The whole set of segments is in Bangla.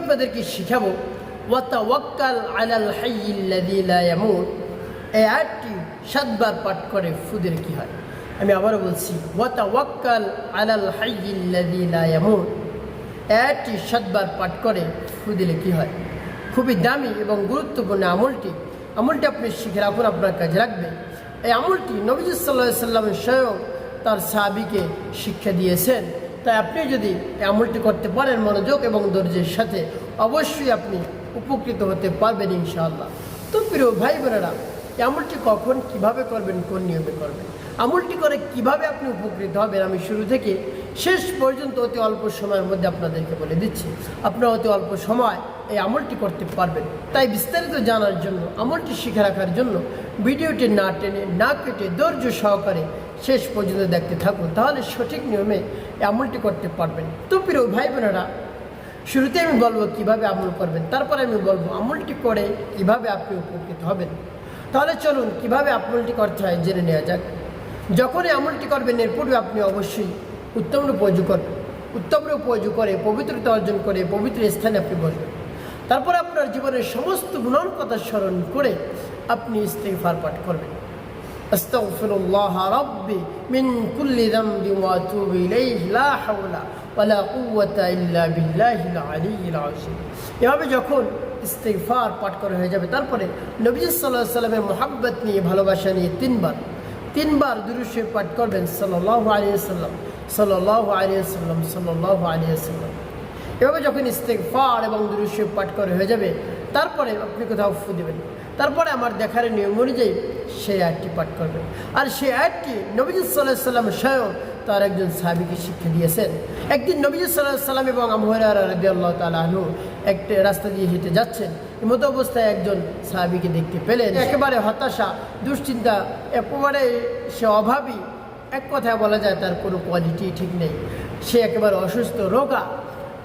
আপনাদেরকে শিখাবো ওয়াতা ওয়াক্কাল আলাল ইয়ামুত। এই আয়াতটি সাতবার পাঠ করে ফুদের কি হয়। আমি আবারও বলছি ওয়াতা ওয়াক্কাল আলাল এই আয়াতটি সাতবার পাঠ করে ফুদিলে কি হয়। খুবই দামি এবং গুরুত্বপূর্ণ আমলটি। আমলটি আপনি শিখে রাখুন আপনার কাজে রাখবে এই আমলটি নবীজ সাল্লাহ সাল্লামের স্বয়ং তার সাহাবিকে শিক্ষা দিয়েছেন। তাই আপনি যদি আমলটি করতে পারেন মনোযোগ এবং ধৈর্যের সাথে, অবশ্যই আপনি উপকৃত হতে পারবেন ইনশাআল্লাহ। তো প্রিয় ভাই বোনেরা আমলটি কখন, কীভাবে করবেন, কোন নিয়মে করবেন, আমলটি করে কীভাবে আপনি উপকৃত হবেন আমি শুরু থেকে শেষ পর্যন্ত অতি অল্প সময়ের মধ্যে আপনাদেরকে বলে দিচ্ছি। আপনারা অতি অল্প সময় এই আমলটি করতে পারবেন। তাই বিস্তারিত জানার জন্য, আমলটি শিখে রাখার জন্য ভিডিওটি না টেনে, না কেটে ধৈর্য সহকারে শেষ পর্যন্ত দেখতে থাকুন। তাহলে সঠিক নিয়মে আমলটি করতে পারবেন। তো প্রিয় ভাই বোনেরা শুরুতে আমি বলব কীভাবে আমল করবেন, তারপরে আমি বলব আমলটি করে কীভাবে আপনি উপকৃত হবেন। তাহলে চলুন কীভাবে আমলটি করতে হয় জেনে নেওয়া যাক। যখনই আমলটি করবেন, এর পূর্বে আপনি অবশ্যই উত্তম অজু করবেন উত্তম অজু করে, পবিত্রতা অর্জন করে, পবিত্র স্থানে আপনি বসবেন। তারপরে আপনার জীবনের সমস্ত গুণর কথা স্মরণ করে আপনি ইস্তেফার পাঠ করবেন। أستغفر الله ربي من كل ذنب وأتوب إليه لا حول ولا قوة إلا بالله العلي العظيم এভাবে যখন ইস্তেগফার পাঠ করে হয়ে যাবে, তারপরে নবী সাল্লাহ সাল্লামের মোহাব্বত নিয়ে, ভালোবাসা নিয়ে তিনবার তিনবার দুরুশে পাঠ করবেন সাল্লাহ আলিয়াল্লাম সাল্লাহ আলিয়াল্লাম সাল্লাহ আলিয়াল্লাম এভাবে যখন ইস্তেগফার এবং দুরুশে পাঠ করে হয়ে যাবে, তারপরে আপনি কোথাও ফু দেবেন। তারপরে আমার দেখার নিয়ম অনুযায়ী সেই আয়টি পাঠ করবেন আর সেই আয়টি নবীজ সাল্লাহ সাল্লাম স্বয়ং তার একজন সাহাবিকে শিক্ষা দিয়েছেন। একদিন নবীজ সাল্লাহ সাল্লাম এবং আল্লাহ তালু একটা রাস্তা দিয়ে হেঁটে যাচ্ছেন। এমতো অবস্থায় একজন সাহাবিকে দেখতে পেলেন। একেবারে হতাশা, দুশ্চিন্তা, একেবারে সে অভাবী। এক কথায় বলা যায় তার কোনো কোয়ালিটি ঠিক নেই। সে একেবারে অসুস্থ, রোগা।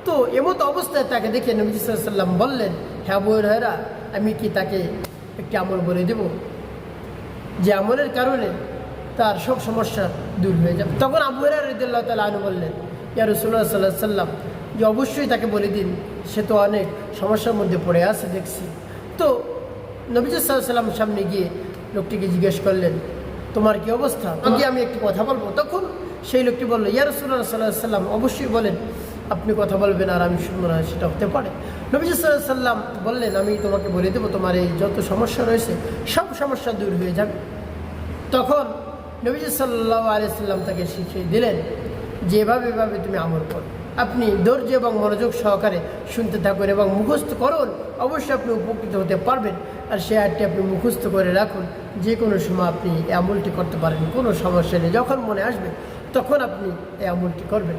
তো এমতো অবস্থায় তাকে দেখে নবী সাল্লাম বললেন হ্যাঁ বইরা আমি কি তাকে একটি আমল বলে দেব? যে আমলের কারণে তার সব সমস্যা দূর হয়ে যাবে। তখন আবুরা রদুল্লাহ তালা আনু বললেন, ইয়া রসুল্লাহ সাল্লাহ সাল্লাম যে অবশ্যই তাকে বলে দিন, সে তো অনেক সমস্যার মধ্যে পড়ে আছে দেখছি। তো নবীজ সাল্লাম সামনে গিয়ে লোকটিকে জিজ্ঞেস করলেন, তোমার কি অবস্থা? আমি একটি কথা বলব? তখন সেই লোকটি বলল, ইয়া রসুল্লাহ সাল্লাহ সাল্লাম অবশ্যই বলেন আপনি কথা বলবেন আর আমি শুনব না, সেটা হতে পারে। নবীজ সাল্লাম বললেন, আমি তোমাকে বলে দেবো, তোমার এই যত সমস্যা রয়েছে, সব সমস্যা দূর হয়ে যাবে। তখন নবীজ সাল্লাহ আলিয়াল্লাম তাকে শিখিয়ে দিলেন, যে এভাবে এভাবে তুমি আমল করো। আপনি ধৈর্য এবং মনোযোগ সহকারে শুনতে থাকুন এবং মুখস্থ করুন। অবশ্যই আপনি উপকৃত হতে পারবেন। আর সে আয়টি আপনি মুখস্থ করে রাখুন। যে কোনো সময় আপনি এই আমলটি করতে পারেন, কোনো সমস্যা নেই। যখন মনে আসবে, তখন আপনি এই আমলটি করবেন।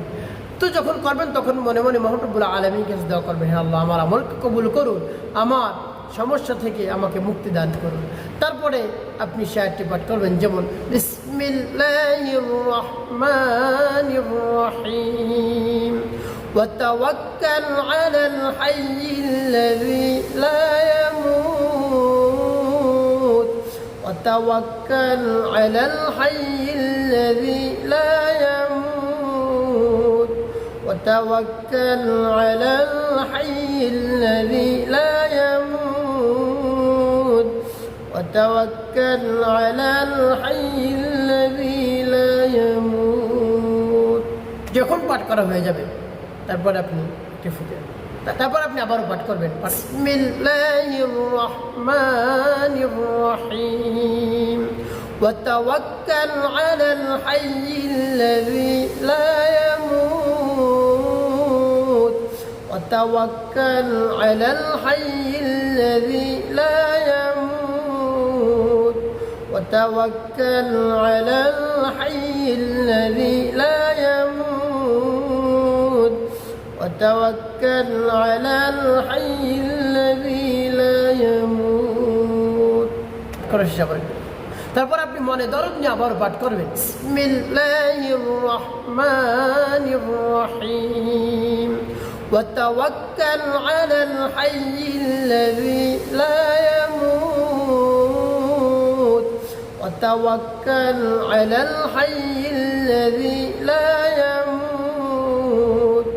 তো যখন করবেন তখন মনে মনে মহটবুল্লাহ আলমী কাছে দেওয়া করবেন হ্যাঁ আল্লাহ আমার আমলকে কবুল করুন আমার সমস্যা থেকে আমাকে মুক্তি দান করুন তারপরে আপনি শায়ারটি পাঠ করবেন যেমন বিসমিল্লাহির রহমানির রহিম وتوكل على الحي الذي لا يموت وتوكل على الحي الذي لا يموت وتوكل على الحي الذي لا يموت وتوكل على الحي الذي لا يموت যখন পাঠ করা হয়ে যাবে তারপর আপনি একটি ফুটে তারপর আপনি আবারও পাঠ করবেন বিসমিল্লাহির রহমানির রহিম وتوكل على الحي الذي لا يموت وتوكل على الحي الذي لا يموت وتوكل على الحي الذي لا يموت وتوكل على الحي الذي لا يموت করে শেষ তারপর আপনি মনে দরদ নিয়ে আবার পাঠ করবেন বিসমিল্লাহির রহমানির রহিম وتوكل على الحي الذي لا يموت. وتوكل على الحي الذي لا يموت.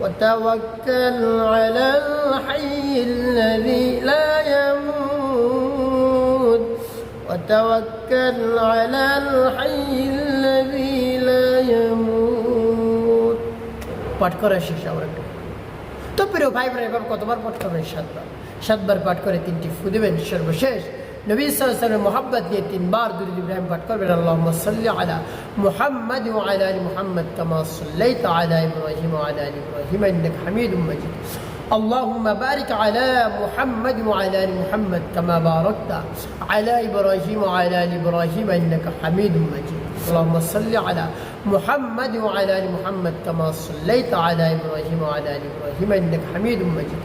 وتوكل على الحي الذي لا يموت. وتوكل على الحي الذي لا يموت. পাঠ করা তো প্রিয় ভাই বোন এবার কতবার পাঠ করবেন সাতবার সাতবার পাঠ করে তিনটি ফু দেবেন সর্বশেষ নবী সাল্লামের মোহাম্মদ নিয়ে তিনবার দুরুদ ইব্রাহিম পাঠ করবেন আল্লাহ সাল্লি আলা মুহাম্মদ وعلى ال محمد كما صليت على ابراهيم وعلى ال ابراهيم انك حميد مجيد اللهم بارك على محمد وعلى ال محمد كما باركت على ابراهيم وعلى ال ابراهيم انك حميد مجيد اللهم صل على محمد وعلى ال محمد كما صليت على ابراهيم وعلى ال ابراهيم انك حميد مجيد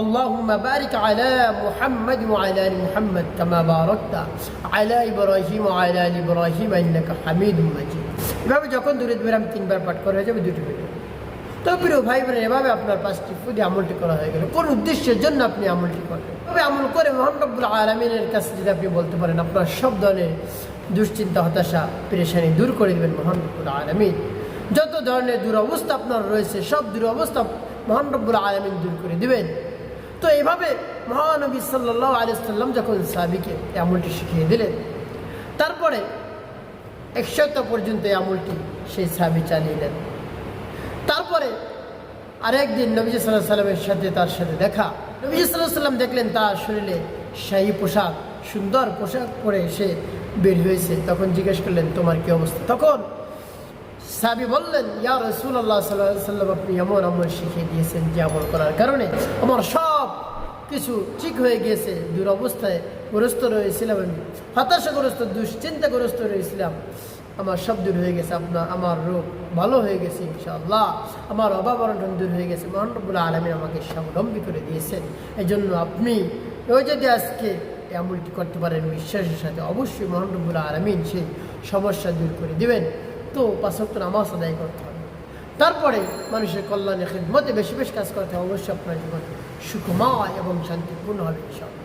اللهم بارك على محمد وعلى ال محمد كما باركت على ابراهيم وعلى ال ابراهيم انك حميد مجيد এভাবে যখন দূরে দূরে আমি তিনবার পাঠ করা হয়ে যাবে দুটি ভিডিও তো প্রিয় ভাই বোনের এভাবে আপনার পাঁচটি ফুটে আমলটি করা হয়ে গেল কোন উদ্দেশ্যের জন্য আপনি আমলটি করবেন তবে আমল করে মোহাম্মবুল আলমিনের কাছে যদি আপনি বলতে পারেন আপনার সব ধরনের দুশ্চিন্তা, হতাশা, পেরেশানি দূর করে দেবেন মোহাম্মবুল আলমিন। যত ধরনের দুরবস্থা আপনার রয়েছে, সব দুরবস্থা মোহাম্মবুল আলমিন দূর করে দিবেন। তো এইভাবে মহানবী সাল্লাহ আলিয়াল্লাম যখন সাবিকে আমলটি শিখিয়ে দিলেন, তারপরে একশত পর্যন্ত এই আমলটি সেই সাবি চালিয়ে নেন। তারপরে আরেকদিন নবীজ সাল্লাহ সাল্লামের সাথে, তার সাথে দেখা। নবীজ সাল্লাহ সাল্লাম দেখলেন তার শরীরে শাহী পোশাক, সুন্দর পোশাক পরে সে বের হয়েছে, তখন জিজ্ঞেস করলেন, তোমার কি অবস্থা? তখন সাবি বললেন, ইয়া রসুল আল্লাহ সাল্লাহ সাল্লাম আপনি এমন আমল শিখিয়ে দিয়েছেন যে আমল করার কারণে আমার সব কিছু ঠিক হয়ে গিয়েছে, দুরবস্থায় গ্রস্ত রয়েছিলাম আমি, হতাশাগ্রস্ত, দুশ্চিন্তাগ্রস্ত রয়েছিলাম। আমার সব দূর হয়ে গেছে আপনার আমার রোগ ভালো হয়ে গেছে, ইনশাআল্লাহ। আমার অভাব অনটন দূর হয়ে গেছে মহানবুল্লাহ আলমী আমাকে স্বাবলম্বী করে দিয়েছেন। এই জন্য আপনি ওই যদি আজকে এই আমলটি করতে পারেন বিশ্বাসের সাথে। অবশ্যই মহানবুল আলমিন সেই সমস্যা দূর করে দিবেন। তো পাঁচক্ত নামাজ আদায় করতে হবে। তারপরে মানুষের কল্যাণে খেদমতে বেশি বেশি কাজ করতে হবে। অবশ্যই আপনার জীবন সুখময় এবং শান্তিপূর্ণ হবে ইনশাআল্লাহ।